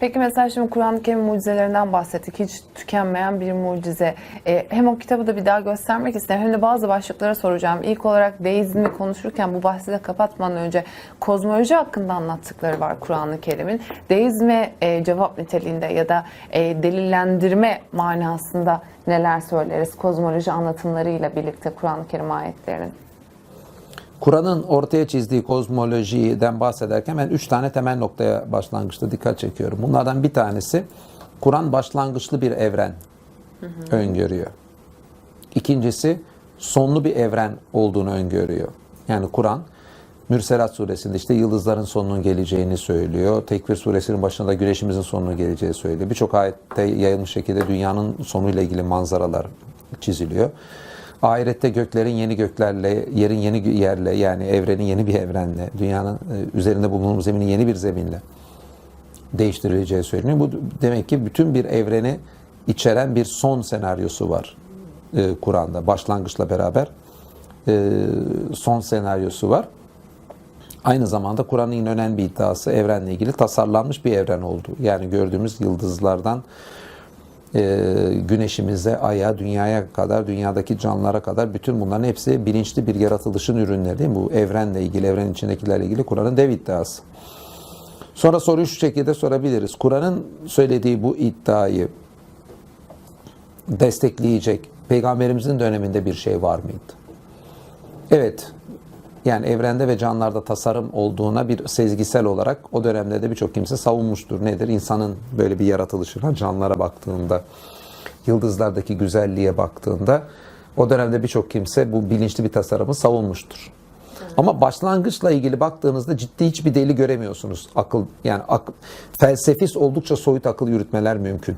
Peki mesela şimdi Kur'an-ı Kerim mucizelerinden bahsettik. Hiç tükenmeyen bir mucize. Ee, hem o kitabı da bir daha göstermek isterim hem de bazı başlıklara soracağım. İlk olarak deizmi konuşurken bu bahsi de kapatmadan önce kozmoloji hakkında anlattıkları var Kur'an-ı Kerim'in. Deizme e, cevap niteliğinde ya da e, delillendirme manasında neler söyleriz kozmoloji anlatımlarıyla birlikte Kur'an-ı Kerim ayetlerinin? Kur'an'ın ortaya çizdiği kozmolojiden bahsederken ben üç tane temel noktaya başlangıçta dikkat çekiyorum. Bunlardan bir tanesi Kur'an başlangıçlı bir evren öngörüyor. İkincisi sonlu bir evren olduğunu öngörüyor. Yani Kur'an Mürselat suresinde işte yıldızların sonunun geleceğini söylüyor. Tekvir suresinin başında güneşimizin sonunun geleceği söylüyor. Birçok ayette yayılmış şekilde dünyanın sonuyla ilgili manzaralar çiziliyor. Ahirette göklerin yeni göklerle, yerin yeni yerle yani evrenin yeni bir evrenle, dünyanın e, üzerinde bulunduğumuz zeminin yeni bir zeminle değiştirileceği söyleniyor. Bu demek ki bütün bir evreni içeren bir son senaryosu var e, Kur'an'da. Başlangıçla beraber e, son senaryosu var. Aynı zamanda Kur'an'ın önemli bir iddiası evrenle ilgili tasarlanmış bir evren oldu. Yani gördüğümüz yıldızlardan e, güneşimize, aya, dünyaya kadar, dünyadaki canlılara kadar bütün bunların hepsi bilinçli bir yaratılışın ürünleri değil mi? Bu evrenle ilgili, evrenin içindekilerle ilgili Kur'an'ın dev iddiası. Sonra soruyu şu şekilde sorabiliriz. Kur'an'ın söylediği bu iddiayı destekleyecek peygamberimizin döneminde bir şey var mıydı? Evet. Yani evrende ve canlılarda tasarım olduğuna bir sezgisel olarak o dönemde de birçok kimse savunmuştur. Nedir? İnsanın böyle bir yaratılışına, canlılara baktığında, yıldızlardaki güzelliğe baktığında o dönemde birçok kimse bu bilinçli bir tasarımı savunmuştur. Ama başlangıçla ilgili baktığınızda ciddi hiçbir deli göremiyorsunuz. Akıl yani akıl, felsefis oldukça soyut akıl yürütmeler mümkün.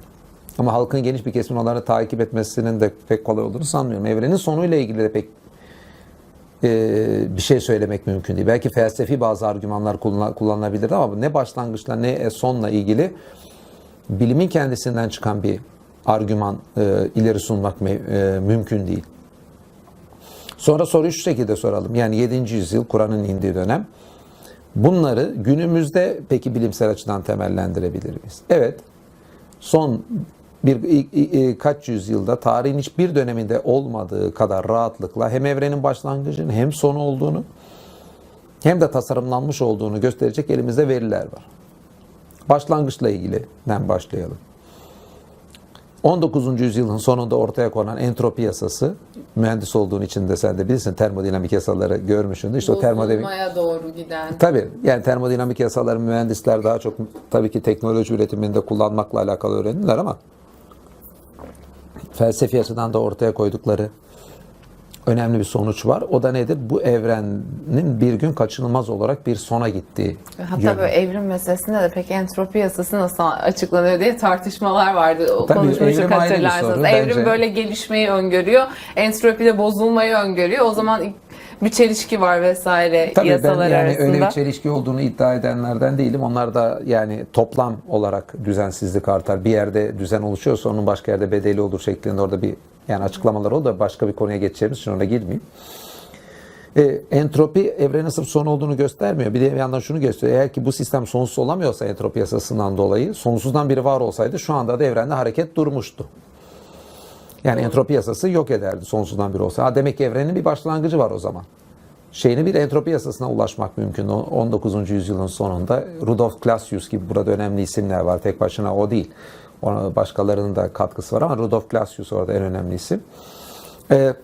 Ama halkın geniş bir kesimin onları takip etmesinin de pek kolay olduğunu sanmıyorum. Evrenin sonuyla ilgili de pek bir şey söylemek mümkün değil. Belki felsefi bazı argümanlar kullan- kullanılabilir ama ne başlangıçla ne sonla ilgili bilimin kendisinden çıkan bir argüman e, ileri sunmak e, mümkün değil. Sonra soruyu şu şekilde soralım. Yani 7. yüzyıl Kur'an'ın indiği dönem. Bunları günümüzde peki bilimsel açıdan temellendirebilir miyiz? Evet. Son bir kaç yüzyılda tarihin hiçbir döneminde olmadığı kadar rahatlıkla hem evrenin başlangıcının hem sonu olduğunu hem de tasarımlanmış olduğunu gösterecek elimizde veriler var. Başlangıçla ilgiliden başlayalım. 19. yüzyılın sonunda ortaya konan entropi yasası, mühendis olduğun için de sen de bilirsin termodinamik yasaları görmüşsündür. İşte o termodinamik Bozulmaya doğru giden. Tabii yani termodinamik yasaları mühendisler daha çok tabii ki teknoloji üretiminde kullanmakla alakalı öğrendiler ama felsefi açıdan da ortaya koydukları önemli bir sonuç var. O da nedir? Bu evrenin bir gün kaçınılmaz olarak bir sona gittiği. Hatta yönü. böyle evrim meselesinde de peki entropi yasası nasıl açıklanıyor diye tartışmalar vardı. O Tabii, evrim ayrı bir soru Evrim bence. böyle gelişmeyi öngörüyor. Entropi de bozulmayı öngörüyor. O zaman bir çelişki var vesaire Tabii ben yasalar yani arasında. öyle bir çelişki olduğunu iddia edenlerden değilim. Onlar da yani toplam olarak düzensizlik artar. Bir yerde düzen oluşuyorsa onun başka yerde bedeli olur şeklinde orada bir yani açıklamalar oldu da başka bir konuya geçeceğimiz için ona girmeyeyim. E, entropi evrenin sırf son olduğunu göstermiyor. Bir de bir yandan şunu gösteriyor. Eğer ki bu sistem sonsuz olamıyorsa entropi yasasından dolayı sonsuzdan biri var olsaydı şu anda da evrende hareket durmuştu. Yani entropi yasası yok ederdi sonsuzdan biri olsa. Ha, demek ki evrenin bir başlangıcı var o zaman. Şeyini bir entropi yasasına ulaşmak mümkün. O 19. yüzyılın sonunda Rudolf Clausius gibi burada önemli isimler var. Tek başına o değil. Ona başkalarının da katkısı var ama Rudolf Clausius orada en önemli isim. Ee,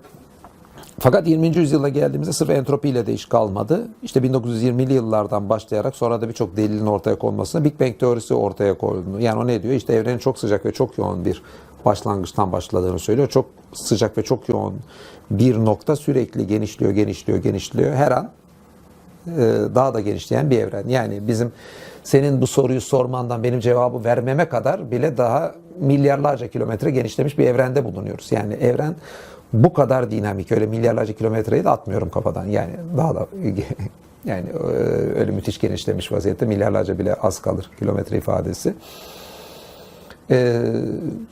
fakat 20. yüzyıla geldiğimizde sırf entropiyle de iş kalmadı. İşte 1920'li yıllardan başlayarak sonra da birçok delilin ortaya konmasına Big Bang teorisi ortaya koyuldu. Yani o ne diyor? İşte evrenin çok sıcak ve çok yoğun bir başlangıçtan başladığını söylüyor. Çok sıcak ve çok yoğun bir nokta sürekli genişliyor, genişliyor, genişliyor. Her an e, daha da genişleyen bir evren. Yani bizim senin bu soruyu sormandan benim cevabı vermeme kadar bile daha milyarlarca kilometre genişlemiş bir evrende bulunuyoruz. Yani evren bu kadar dinamik. Öyle milyarlarca kilometreyi de atmıyorum kafadan. Yani daha da yani e, öyle müthiş genişlemiş vaziyette milyarlarca bile az kalır kilometre ifadesi. E,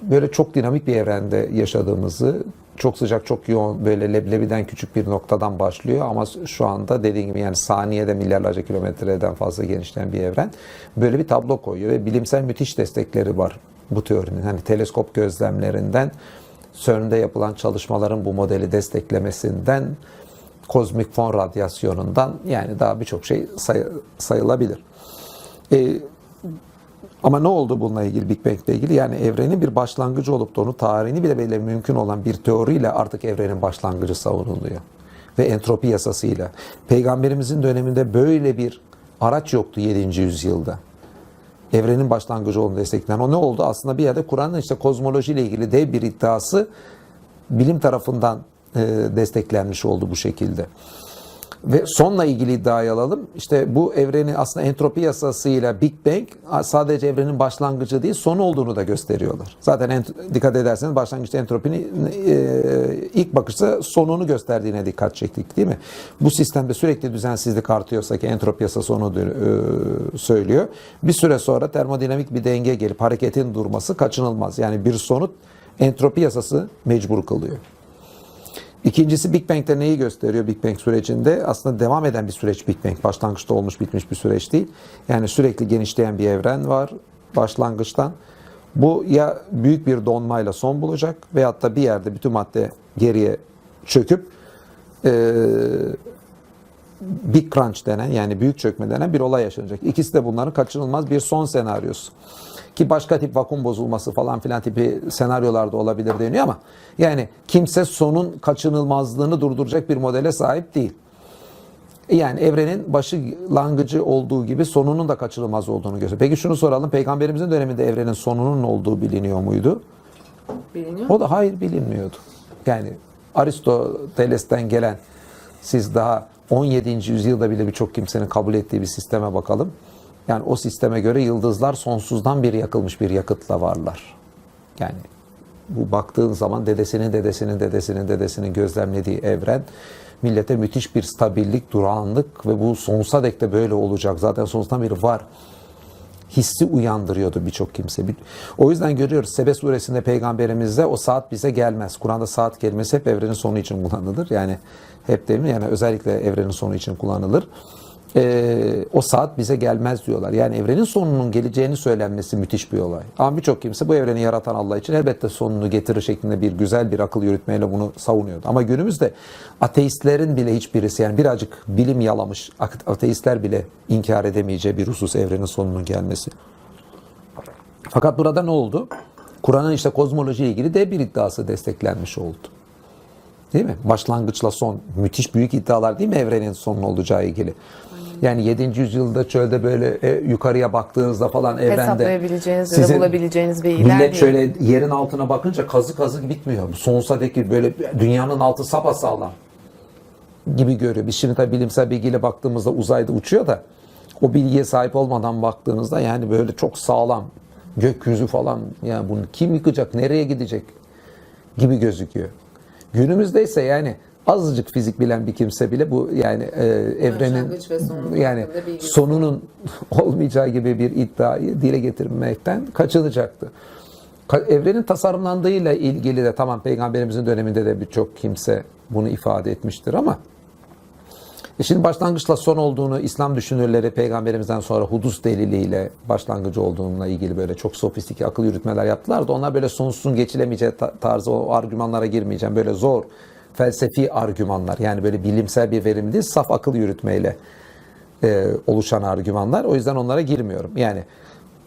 böyle çok dinamik bir evrende yaşadığımızı, çok sıcak, çok yoğun, böyle leblebiden küçük bir noktadan başlıyor ama şu anda dediğim gibi yani saniyede milyarlarca kilometreden fazla genişleyen bir evren böyle bir tablo koyuyor ve bilimsel müthiş destekleri var bu teorinin. Hani teleskop gözlemlerinden CERN'de yapılan çalışmaların bu modeli desteklemesinden kozmik fon radyasyonundan yani daha birçok şey say- sayılabilir. Ee, ama ne oldu bununla ilgili Big Bang ile ilgili? Yani evrenin bir başlangıcı olup da onun tarihini bile bile mümkün olan bir teoriyle artık evrenin başlangıcı savunuluyor. Ve entropi yasasıyla. Peygamberimizin döneminde böyle bir araç yoktu 7. yüzyılda. Evrenin başlangıcı olduğunu destekleyen. O ne oldu? Aslında bir yerde Kur'an'ın işte kozmoloji ile ilgili dev bir iddiası bilim tarafından e, desteklenmiş oldu bu şekilde. Ve sonla ilgili iddiayı alalım. İşte bu evrenin aslında entropi yasasıyla Big Bang sadece evrenin başlangıcı değil sonu olduğunu da gösteriyorlar. Zaten dikkat ederseniz başlangıçta entropinin e, ilk bakışta sonunu gösterdiğine dikkat çektik değil mi? Bu sistemde sürekli düzensizlik artıyorsa ki entropi yasası onu e, söylüyor. Bir süre sonra termodinamik bir denge gelip hareketin durması kaçınılmaz. Yani bir sonut entropi yasası mecbur kılıyor. İkincisi Big Bang'de neyi gösteriyor Big Bang sürecinde? Aslında devam eden bir süreç Big Bang. Başlangıçta olmuş bitmiş bir süreç değil. Yani sürekli genişleyen bir evren var başlangıçtan. Bu ya büyük bir donmayla son bulacak veyahut da bir yerde bütün madde geriye çöküp eee Big Crunch denen yani büyük çökme denen bir olay yaşanacak. İkisi de bunların kaçınılmaz bir son senaryosu. Ki başka tip vakum bozulması falan filan tipi senaryolarda olabilir deniyor ama yani kimse sonun kaçınılmazlığını durduracak bir modele sahip değil. Yani evrenin başlangıcı olduğu gibi sonunun da kaçınılmaz olduğunu gösteriyor. Peki şunu soralım. Peygamberimizin döneminde evrenin sonunun olduğu biliniyor muydu? Biliniyor. O da hayır bilinmiyordu. Yani Aristoteles'ten gelen siz daha 17. yüzyılda bile birçok kimsenin kabul ettiği bir sisteme bakalım. Yani o sisteme göre yıldızlar sonsuzdan beri yakılmış bir yakıtla varlar. Yani bu baktığın zaman dedesinin dedesinin dedesinin dedesinin gözlemlediği evren millete müthiş bir stabillik, durağanlık ve bu sonsuza dek de böyle olacak. Zaten sonsuzdan beri var hissi uyandırıyordu birçok kimse. O yüzden görüyoruz Sebe suresinde peygamberimizde o saat bize gelmez. Kur'an'da saat kelimesi hep evrenin sonu için kullanılır. Yani hep değil mi? Yani özellikle evrenin sonu için kullanılır. Ee, o saat bize gelmez diyorlar. Yani evrenin sonunun geleceğini söylenmesi müthiş bir olay. Ama birçok kimse bu evreni yaratan Allah için elbette sonunu getirir şeklinde bir güzel bir akıl yürütmeyle bunu savunuyordu. Ama günümüzde ateistlerin bile hiçbirisi yani birazcık bilim yalamış ateistler bile inkar edemeyeceği bir husus evrenin sonunun gelmesi. Fakat burada ne oldu? Kur'an'ın işte kozmoloji ile ilgili de bir iddiası desteklenmiş oldu. Değil mi? Başlangıçla son. Müthiş büyük iddialar değil mi evrenin sonun olacağı ilgili? Yani 7. yüzyılda çölde böyle e, yukarıya baktığınızda falan evrende Hesaplayabileceğiniz sizin- bulabileceğiniz bilgiler Millet değil. şöyle yerin altına bakınca kazı kazı bitmiyor. Sonsuza dek böyle dünyanın altı sapasağlam gibi görüyor. Biz şimdi tabii bilimsel bilgiyle baktığımızda uzayda uçuyor da o bilgiye sahip olmadan baktığınızda yani böyle çok sağlam gökyüzü falan yani bunu kim yıkacak, nereye gidecek gibi gözüküyor. Günümüzde ise yani azıcık fizik bilen bir kimse bile bu yani e, evrenin yani sonunun olmayacağı gibi bir iddiayı dile getirmekten kaçınacaktı. Ka- Evrenin tasarımlandığıyla ilgili de tamam peygamberimizin döneminde de birçok kimse bunu ifade etmiştir ama e şimdi başlangıçla son olduğunu İslam düşünürleri peygamberimizden sonra hudus deliliyle başlangıcı olduğuna ilgili böyle çok sofistike akıl yürütmeler yaptılar da onlar böyle sonsuzun geçilemeyeceği ta- tarzı o argümanlara girmeyeceğim. Böyle zor felsefi argümanlar yani böyle bilimsel bir verim değil saf akıl yürütmeyle e, oluşan argümanlar. O yüzden onlara girmiyorum. Yani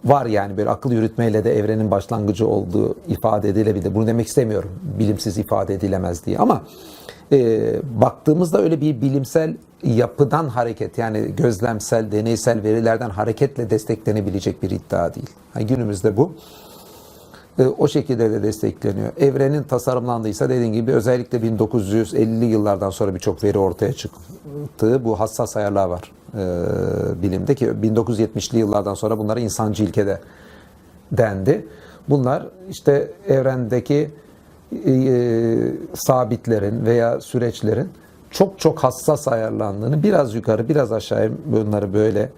var yani böyle akıl yürütmeyle de evrenin başlangıcı olduğu ifade edilebilir. Bunu demek istemiyorum. Bilimsiz ifade edilemez diye ama e, baktığımızda öyle bir bilimsel yapıdan hareket yani gözlemsel, deneysel verilerden hareketle desteklenebilecek bir iddia değil. Yani günümüzde bu o şekilde de destekleniyor. Evrenin tasarımlandıysa dediğim gibi özellikle 1950'li yıllardan sonra birçok veri ortaya çıktığı bu hassas ayarlar var e, bilimde ki 1970'li yıllardan sonra bunlara insancı ilkede dendi. Bunlar işte evrendeki e, sabitlerin veya süreçlerin çok çok hassas ayarlandığını biraz yukarı biraz aşağı bunları böyle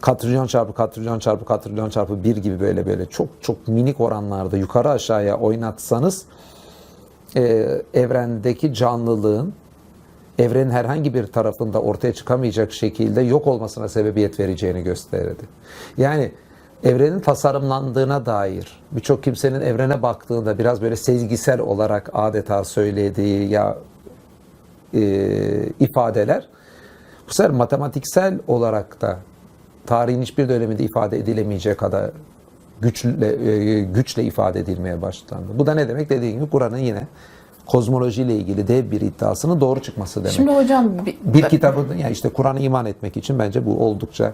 katrilyon çarpı katrilyon çarpı katrilyon çarpı bir gibi böyle böyle çok çok minik oranlarda yukarı aşağıya oynatsanız e, evrendeki canlılığın evrenin herhangi bir tarafında ortaya çıkamayacak şekilde yok olmasına sebebiyet vereceğini gösterdi. Yani evrenin tasarımlandığına dair birçok kimsenin evrene baktığında biraz böyle sezgisel olarak adeta söylediği ya e, ifadeler bu sefer matematiksel olarak da tarihin hiçbir döneminde ifade edilemeyecek kadar güçle e, güçle ifade edilmeye başlandı. Bu da ne demek? Dediğim gibi Kur'an'ın yine kozmolojiyle ilgili dev bir iddiasının doğru çıkması demek. Şimdi hocam bir, bir kitabın yani işte Kur'an'a iman etmek için bence bu oldukça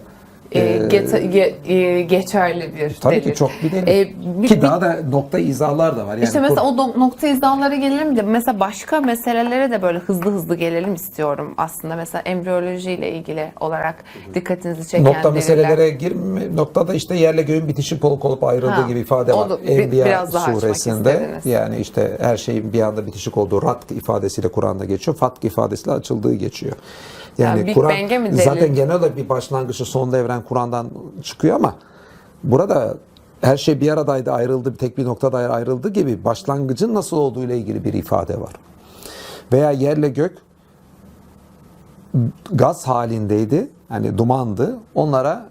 e, gete- ge- e, geçerli bir tabii delil. ki çok bir delil. E, bir- ki bir- daha da nokta izahlar da var. Yani İşte mesela o do- nokta izahlara gelelim de mesela başka meselelere de böyle hızlı hızlı gelelim istiyorum aslında. Mesela embriyolojiyle ilgili olarak dikkatinizi çeken Nokta deliller. meselelere girme. Noktada işte yerle göğün bitişik olup olup ayrıldığı Ha, gibi ifade var. da bi- Enbiya biraz daha açmak suresinde yani işte her şeyin bir anda bitişik olduğu ratk ifadesiyle Kur'an'da geçiyor. Fatk ifadesiyle açıldığı geçiyor. Yani, Yani Kur'an zaten genel olarak bir başlangıcı sonda evren Kur'an'dan çıkıyor ama burada her şey bir aradaydı ayrıldı bir tek bir noktada ayrıldı gibi başlangıcın nasıl olduğu ile ilgili bir ifade var. Veya yerle gök gaz halindeydi. Hani dumandı. Onlara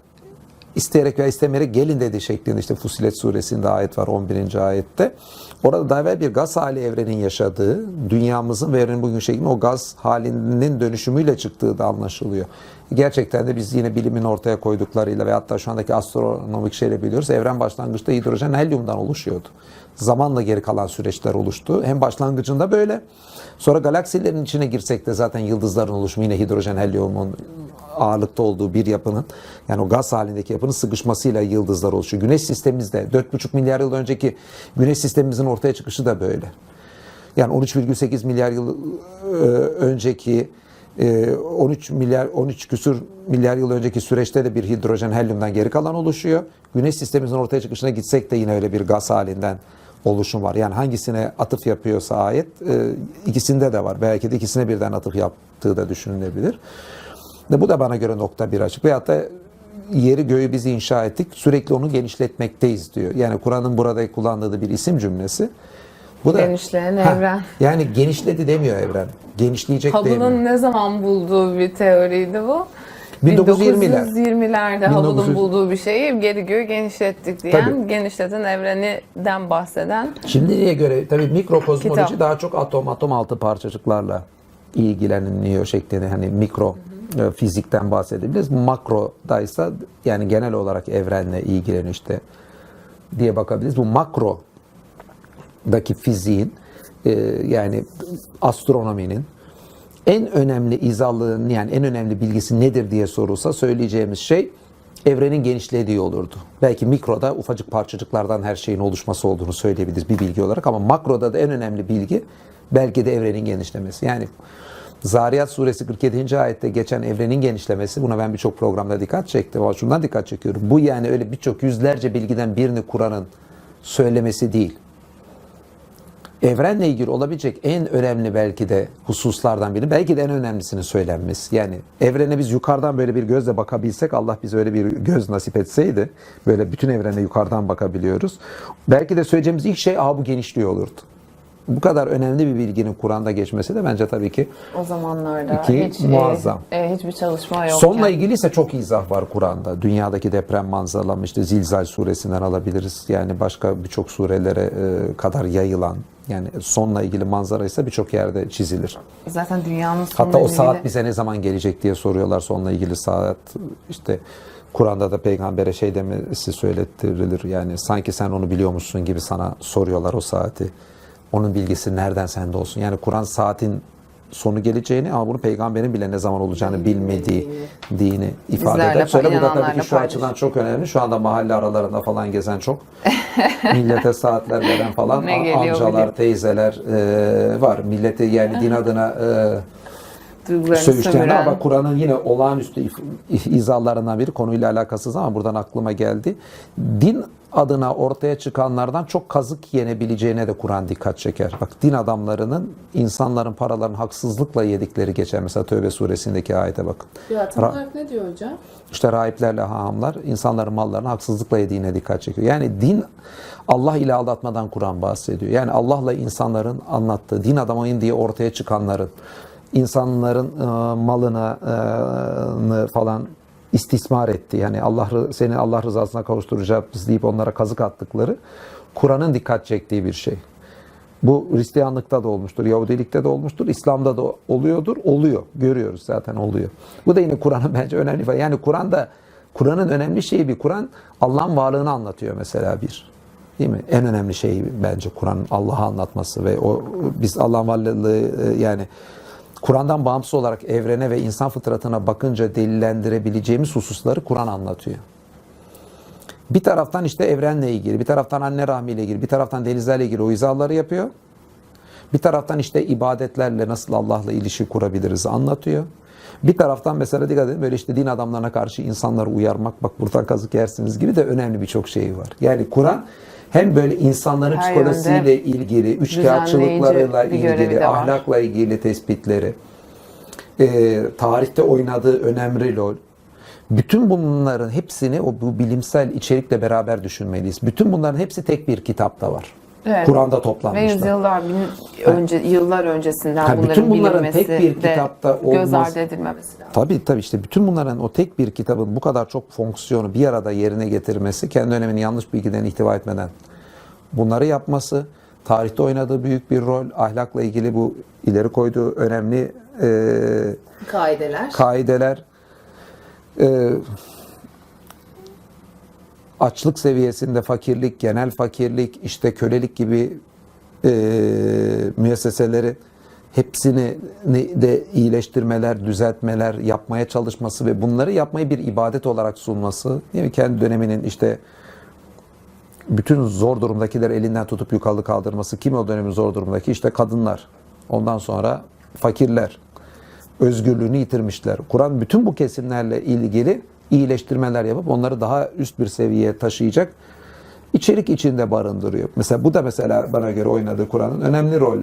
isteyerek veya istemeyerek gelin dedi şeklinde işte Fusilet suresinde ayet var 11. ayette. Orada daha evvel bir gaz hali evrenin yaşadığı, dünyamızın ve evrenin bugün şeklinde o gaz halinin dönüşümüyle çıktığı da anlaşılıyor. Gerçekten de biz yine bilimin ortaya koyduklarıyla ve hatta şu andaki astronomik şeyle biliyoruz. Evren başlangıçta hidrojen helyumdan oluşuyordu. Zamanla geri kalan süreçler oluştu. Hem başlangıcında böyle. Sonra galaksilerin içine girsek de zaten yıldızların oluşumu yine hidrojen helyumun ağırlıkta olduğu bir yapının yani o gaz halindeki yapının sıkışmasıyla yıldızlar oluşuyor. Güneş sistemimizde 4,5 milyar yıl önceki güneş sistemimizin ortaya çıkışı da böyle. Yani 13,8 milyar yıl e, önceki e, 13 milyar 13 küsür milyar yıl önceki süreçte de bir hidrojen helyumdan geri kalan oluşuyor. Güneş sistemimizin ortaya çıkışına gitsek de yine öyle bir gaz halinden oluşum var. Yani hangisine atıf yapıyorsa ayet e, ikisinde de var. Belki de ikisine birden atıf yaptığı da düşünülebilir. Ve bu da bana göre nokta bir açık. Veyahut da yeri göğü biz inşa ettik. Sürekli onu genişletmekteyiz diyor. Yani Kur'an'ın burada kullandığı bir isim cümlesi. Bu da Genişleyen Ha, evren. Yani genişledi demiyor evren. Genişleyecek demiyor. Hubble'ın ne zaman bulduğu bir teoriydi bu? 1920'ler. 1920'lerde 1900 Hubble'ın bulduğu bir şeyi geri göğü genişlettik diyen, Tabii. genişleten evreninden bahseden Şimdiye göre tabii mikrokozmoloji Kitap. daha çok atom atom altı parçacıklarla ilgileniliyor şeklinde hani mikro e, fizikten bahsedebiliriz. Makrodaysa yani genel olarak evrenle ilgileniyor işte diye bakabiliriz. Bu makrodaki fiziğin e, yani astronominin en önemli izahının yani en önemli bilgisi nedir diye sorulsa söyleyeceğimiz şey evrenin genişlediği olurdu. Belki mikroda ufacık parçacıklardan her şeyin oluşması olduğunu söyleyebiliriz bir bilgi olarak ama makroda da en önemli bilgi belki de evrenin genişlemesi. Yani Zariyat suresi 47. ayette geçen evrenin genişlemesi buna ben birçok programda dikkat çektim ama şundan dikkat çekiyorum. Bu yani öyle birçok yüzlerce bilgiden birini Kur'an'ın söylemesi değil evrenle ilgili olabilecek en önemli belki de hususlardan biri, belki de en önemlisinin söylenmesi. Yani evrene biz yukarıdan böyle bir gözle bakabilsek, Allah bize öyle bir göz nasip etseydi, böyle bütün evrene yukarıdan bakabiliyoruz. Belki de söyleyeceğimiz ilk şey, aa bu genişliyor olurdu. Bu kadar önemli bir bilginin Kur'an'da geçmesi de bence tabii ki o zamanlarda İki, hiç muazzam. e, e, hiçbir çalışma yok. Sonla ilgili ise çok izah var Kur'an'da. Dünyadaki deprem manzaraları işte Zilzal suresinden alabiliriz. Yani başka birçok surelere e, kadar yayılan yani sonla ilgili manzara ise birçok yerde çizilir. Zaten dünyanın sonuna Hatta o ilgili- saat bize ne zaman gelecek diye soruyorlar sonla ilgili saat işte Kur'an'da da peygambere şey demesi söylettirilir. Yani sanki sen onu biliyormuşsun gibi sana soruyorlar o saati. Onun bilgisi nereden sende olsun? Yani Kur'an saatin sonu geleceğini ama bunu peygamberin bile ne zaman olacağını bilmediği dini ifade Bizlerle eder. Söyle bu da tabii ki şu açıdan çok önemli. Şu anda mahalle aralarında falan gezen çok millete saatler veren falan amcalar, teyzeler e, var. Milleti yani din adına e, Duygularını sömüren- ama Kur'an'ın yine olağanüstü izahlarından biri konuyla alakasız ama buradan aklıma geldi. Din adına ortaya çıkanlardan çok kazık yenebileceğine de Kur'an dikkat çeker. Bak din adamlarının insanların paralarını haksızlıkla yedikleri geçer. Mesela Tövbe suresindeki ayete bakın. Ya tam olarak ne diyor hocam? İşte rahiplerle hahamlar insanların mallarını haksızlıkla yediğine dikkat çekiyor. Yani din Allah ile aldatmadan Kur'an bahsediyor. Yani Allah'la insanların anlattığı, din adamıyım diye ortaya çıkanların, insanların e, malını e, falan istismar etti. Yani Allah seni Allah rızasına kavuşturacağız deyip onlara kazık attıkları Kur'an'ın dikkat çektiği bir şey. Bu Hristiyanlıkta da olmuştur, Yahudilikte de olmuştur, İslam'da da oluyordur, oluyor. Görüyoruz zaten oluyor. Bu da yine Kur'an'ın bence önemli. bir- Yani Kur'an'da Kur'an'ın önemli şeyi bir Kur'an Allah'ın varlığını anlatıyor mesela bir. Değil mi? En önemli şey bence Kur'an'ın Allah'ı anlatması ve o biz Allah'ın varlığı e, yani Kur'an'dan bağımsız olarak evrene ve insan fıtratına bakınca delillendirebileceğimiz hususları Kur'an anlatıyor. Bir taraftan işte evrenle ilgili, bir taraftan anne rahmiyle ilgili, bir taraftan denizlerle ilgili o izahları yapıyor. Bir taraftan işte ibadetlerle nasıl Allah'la ilişki kurabiliriz anlatıyor. Bir taraftan mesela dikkat edin böyle işte din adamlarına karşı insanları uyarmak bak buradan kazık yersiniz gibi de önemli birçok şey var. Yani Kur'an hem böyle insanların Her psikolojisiyle ilgili, üçkağıtçılıklarıyla ilgili, ahlakla ilgili tespitleri, e, tarihte oynadığı önemli rol, bütün bunların hepsini o bu bilimsel içerikle beraber düşünmeliyiz. Bütün bunların hepsi tek bir kitapta var. Evet. Kur'an'da Ve toplanmışlar. yüzyıllar, bin, önce, yıllar öncesinden Ha, bunların bütün bunların bilinmesi tek bir kitapta göz olmaz- ardı edilmemesi lazım. Tabii tabii işte bütün bunların o tek bir kitabın bu kadar çok fonksiyonu bir arada yerine getirmesi, kendi döneminin yanlış bilgiden ihtiva etmeden bunları yapması, tarihte oynadığı büyük bir rol, ahlakla ilgili bu ileri koyduğu önemli e, Kaideler. kaideler, e, açlık seviyesinde fakirlik, genel fakirlik, işte kölelik gibi e, müesseseleri hepsini de iyileştirmeler, düzeltmeler yapmaya çalışması ve bunları yapmayı bir ibadet olarak sunması, değil mi? Kendi döneminin işte bütün zor durumdakileri elinden tutup yukarı kaldırması. Kim o dönemin zor durumdaki? İşte kadınlar. Ondan sonra fakirler. Özgürlüğünü yitirmişler. Kur'an bütün bu kesimlerle ilgili iyileştirmeler yapıp onları daha üst bir seviyeye taşıyacak içerik içinde barındırıyor. Mesela bu da mesela bana göre oynadığı Kur'an'ın önemli rol.